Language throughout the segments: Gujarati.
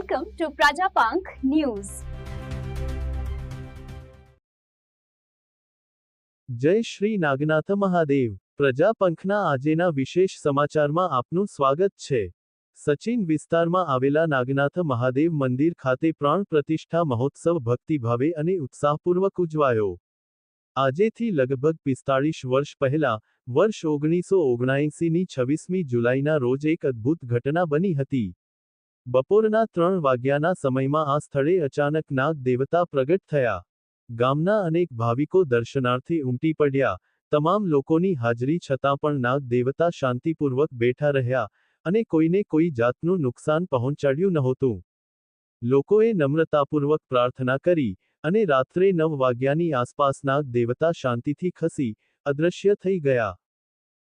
to Prajapank News. જય શ્રી નાગનાથ મહાદેવ. પ્રજાપંખના આજેના વિશેષ સમાચારમાં આપનું સ્વાગત છે. સચિન વિસ્તારમાં આવેલા નાગનાથ મહાદેવ મંદિર ખાતે પ્રાણ પ્રતિષ્ઠા મહોત્સવ ભક્તિભાવે અને ઉત્સાહપૂર્વક ઉજવાયો. આજેથી લગભગ પિસ્તાળીસ વર્ષ પહેલા, વર્ષ ઓગણીસો ઓગણએંસીની છવ્વીસમી જુલાઈના રોજ એક અદ્ભુત ઘટના બની હતી. બપોરના ત્રણ વાગ્યાના સમયમાં આ સ્થળે અચાનક નાગ દેવતા પ્રગટ થયા. ગામના અનેક ભાવિકો દર્શનાર્થે ઉમટી પડ્યા. તમામ લોકોની હાજરી છતાં પણ નાગ દેવતા શાંતિપૂર્વક બેઠા રહ્યા અને કોઈને કોઈ જાતનું નુકસાન પહોંચાડ્યું નહોતું. લોકોએ નમ્રતાપૂર્વક પ્રાર્થના કરી અને રાત્રે નવ વાગ્યાની આસપાસ નાગ દેવતા શાંતિથી ખસી અદૃશ્ય થઈ ગયા.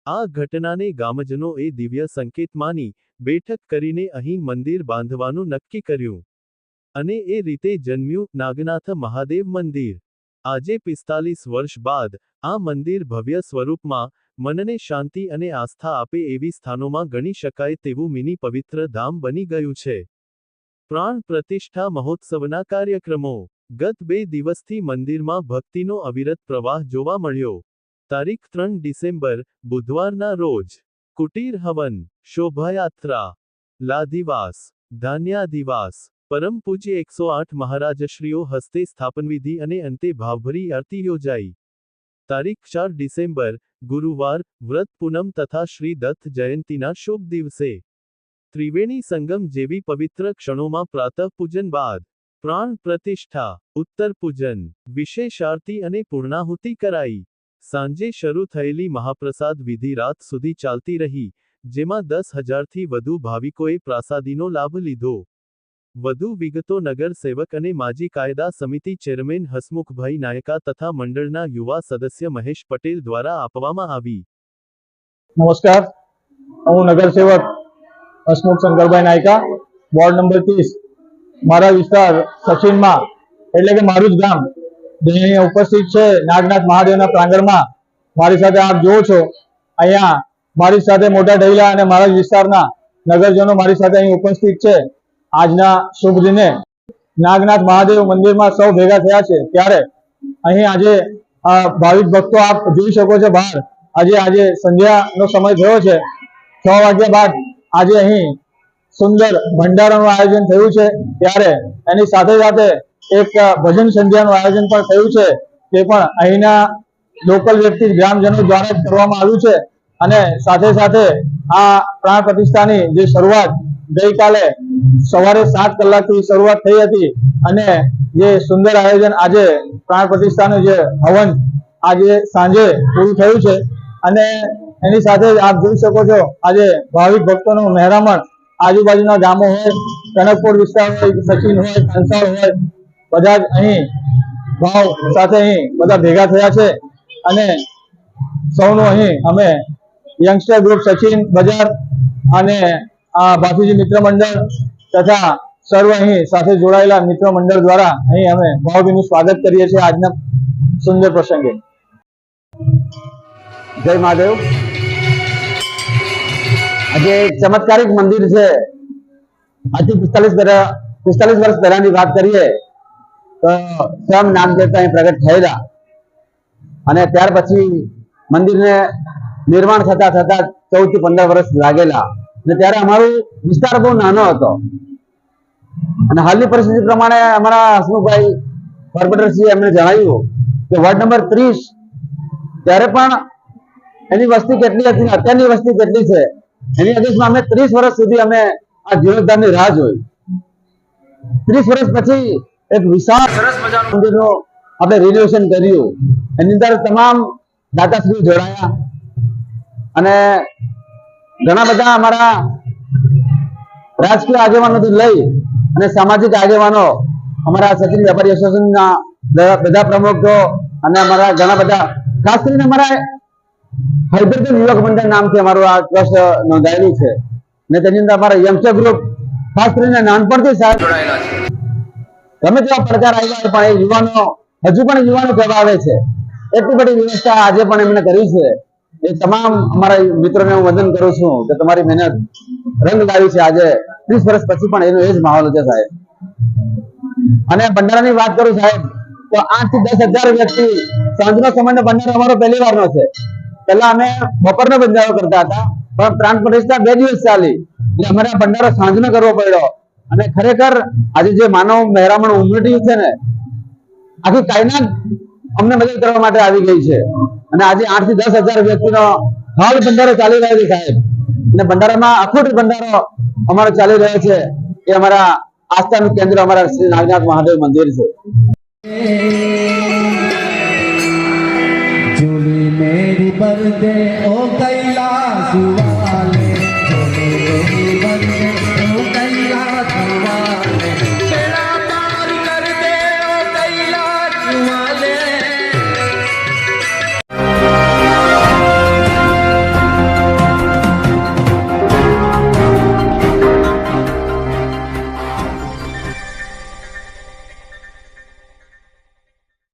આ ઘટનાને ગામજનો એ દિવ્ય સંકેત માની બેઠક કરીને અહીં મંદિર બાંધવાનું નક્કી કર્યું. અને એ રીતે જન્મ્યું નાગનાથ મહાદેવ મંદિર. આજે પિસ્તાલીસ વર્ષ બાદ આ મંદિર ભવ્ય સ્વરૂપમાં મનને શાંતિ અને આસ્થા આપે એવી સ્થાનોમાં ગણી શકાય તેવું મિની પવિત્ર ધામ બની ગયું છે. પ્રાણ પ્રતિષ્ઠા મહોત્સવના કાર્યક્રમો. ગત બે દિવસથી મંદિરમાં ભક્તિનો અવિરત પ્રવાહ જોવા મળ્યો. તારીખ ત્રણ ડિસેમ્બર, બુધવારના રોજ. કુટીર હવન શોભાયાત્રા, લાદિવાસ, ધાન્યાદિવાસ, પરમ પૂજ્ય એકસો આઠ મહારાજશ્રીઓ હસ્તે સ્થાપનવિધિ અને અંતે ભાવભરી આરતી યોજાઈ. તારીખ ચાર ડિસેમ્બર, ગુરુવાર, વ્રત પૂનમ તથા શ્રી દત્ત જયંતીના શુભ દિવસે. ત્રિવેણી સંગમ જેવી પવિત્ર ક્ષણોમાં પ્રાતઃ પૂજન બાદ, પ્રાણ પ્રતિષ્ઠા, ઉત્તર પૂજન, વિશેષ આરતી અને પૂર્ણાહુતિ કરાઈ. સાંજે શરૂ થયેલી મહાપ્રસાદ વિધિ રાત સુધી ચાલતી રહી, જેમાં દસ હજારથી વધુ ભાવિકોએ પ્રાસાદીનો લાભ લીધો. વધુ વિગતો નગર અને માજી કાયદા સમિતિ ચેરમેન હસમુખભાઈ નાયકા તથા મંડળના યુવા સદસ્ય મહેશ પટેલ દ્વારા આપવામાં આવી. નમસ્કાર. હું નગર સેવક હસમુખ શંકરભાઈ નાયકા, વોર્ડ નંબર ત્રીસ. મારા વિસ્તાર સચિનમાં, એટલે કે મારું જ ગામ અહીંયા ઉપસ્થિત છે. નાગનાથ મહાદેવના પ્રાંગણમાં મારી સાથે આપ જુઓ છો. અહીંયા મારી સાથે મોટા ઢૈલા અને મારા વિસ્તારના નગરજનો મારી સાથે અહીં ઉપસ્થિત છે. આજના શુભ દિને નાગનાથ મહાદેવ મંદિરમાં સૌ ભેગા થયા છે. ત્યારે અહીં આજે ભાવિક ભક્તો આપ જોઈ શકો છો બહાર. આજે આજે સંધ્યાનો સમય થયો છે. છ વાગ્યા બાદ આજે અહીં સુંદર ભંડારાનું આયોજન થયું છે. ત્યારે એની સાથે સાથે એક ભજન સંધ્યાનું આયોજન પણ થયું છે, તે પણ અહીંના લોકલ વ્યક્તિ ગ્રામજનો દ્વારા જ કરવામાં આવ્યું છે. અને સાથે સાથે આ પ્રાણ પ્રતિષ્ઠાની જે શરૂઆત ગઈકાલે સવારે સાત કલાકથી શરૂઆત થઈ હતી અને જે સુંદર આયોજન આજે પ્રાણ પ્રતિષ્ઠાનું જે હવન આજે સાંજે પૂરું થયું છે. અને એની સાથે આપ જોઈ શકો છો, આજે ભાવિક ભક્તોનું મહેરામણ આજુબાજુના ગામો હોય, કનકપુર વિસ્તાર હોય, સચિન હોય, કંસાળ હોય બધા અહીં ભાવ સાથે અહીં બધા ભેગા થયા છે અને સૌનું અહીં અમે યંગસ્ટર ગ્રુપ સચિન બજાર અને આ બાપુજી મિત્ર મંડળ તથા સર્વ અહીં સાથે જોડાયેલા મિત્ર મંડળ દ્વારા અહીં અમે ભાવભીનું સ્વાગત કરીએ છીએ આજના સુંદર પ્રસંગે. જય મહાદેવ. આજે એક ચમત્કારિક મંદિર છે. આજથી પિસ્તાલીસ પિસ્તાલીસ વર્ષ પહેલાની વાત કરીએ સ્વયં નામદેવતા અહીં પ્રગટ થયેલા. અને ત્યાર પછી મંદિરને નિર્માણ થતા થતા ચૌદથી પંદર વર્ષ લાગેલા. અને ત્યારે અમારો વિસ્તાર બહુ નાનો હતો. અને હાલની પરિસ્થિતિ પ્રમાણે અમારા હસમુખભાઈ કોર્પોરેટરશ્રીએ એમને જણાવ્યું કે વોર્ડ નંબર ત્રીસ ત્યારે પણ એની વસ્તી કેટલી હતી અત્યારની વસ્તી કેટલી છે? એની અગેન્સ્ટમાં અમે ત્રીસ વર્ષ સુધી અમે આ જીર્ણોદ્ધારની રાહ જોઈ. ત્રીસ વર્ષ પછી એક વિશાળ સરસ મજાનું મંદિરનું આપણે રિનોવેશન કર્યું. એની અંદર તમામ દાતાશ્રીઓ જોડાયા. અને ઘણા બધા અમારા રાજકીય આગેવાનોથી લઈ અને સામાજિક આગેવાનો, અમારા સચિન વેપારી એસોસિએશનના બધા પ્રમુખો અને અમારા ઘણા બધા, ખાસ કરીને અમારા હૈદરબેન યુવક મંડળ નામથી અમારું આ ટ્રસ્ટ નોંધાયેલું છે. અને તેની અંદર અમારા યમસ ગ્રુપ, ખાસ કરીને નાનપણથી સાહેબ જોડાયેલા છે. ગમે તેવા પડકાર આવ્યા પણ એ યુવાનો, હજુ પણ યુવાનો કહેવાવે છે. એટલી બધી વ્યવસ્થા આજે પણ એમણે કરી છે. એ તમામ અમારા મિત્રોને હું વંદન કરું છું કે તમારી મહેનત રંગ લાવી છે આજે. ત્રીસ વર્ષ પછી પણ એનો એ જ માહોલ છે સાહેબ. અને ભંડારાની વાત કરું સાહેબ, તો આઠથી દસ હજાર વ્યક્તિ સાંજનો સમયનો ભંડારો અમારો પહેલી વારનો છે. પહેલા અમે બપોરનો ભંડારો કરતા હતા, પણ પ્રાણ પ્રતિષ્ઠા બે દિવસ ચાલી. એટલે અમારે ભંડારો સાંજનો કરવો પડ્યો. અને ખરેખર આજે જે માનવ મહેરામણ ઉમટી છે ને, આખી કાયનાત અમને મદદ કરવા માટે આવી ગઈ છે. અને આજે આઠથી દસ હજાર વ્યક્તિનો હાલ ભંડારો ચાલી રહ્યો છે સાહેબ. અને ભંડારામાં અખૂટ ભંડારો અમારો ચાલી રહ્યો છે. એ અમારા આસ્થાનું કેન્દ્ર અમારા શ્રી નાગનાથ મહાદેવ મંદિર છે. મેરી બર્થડે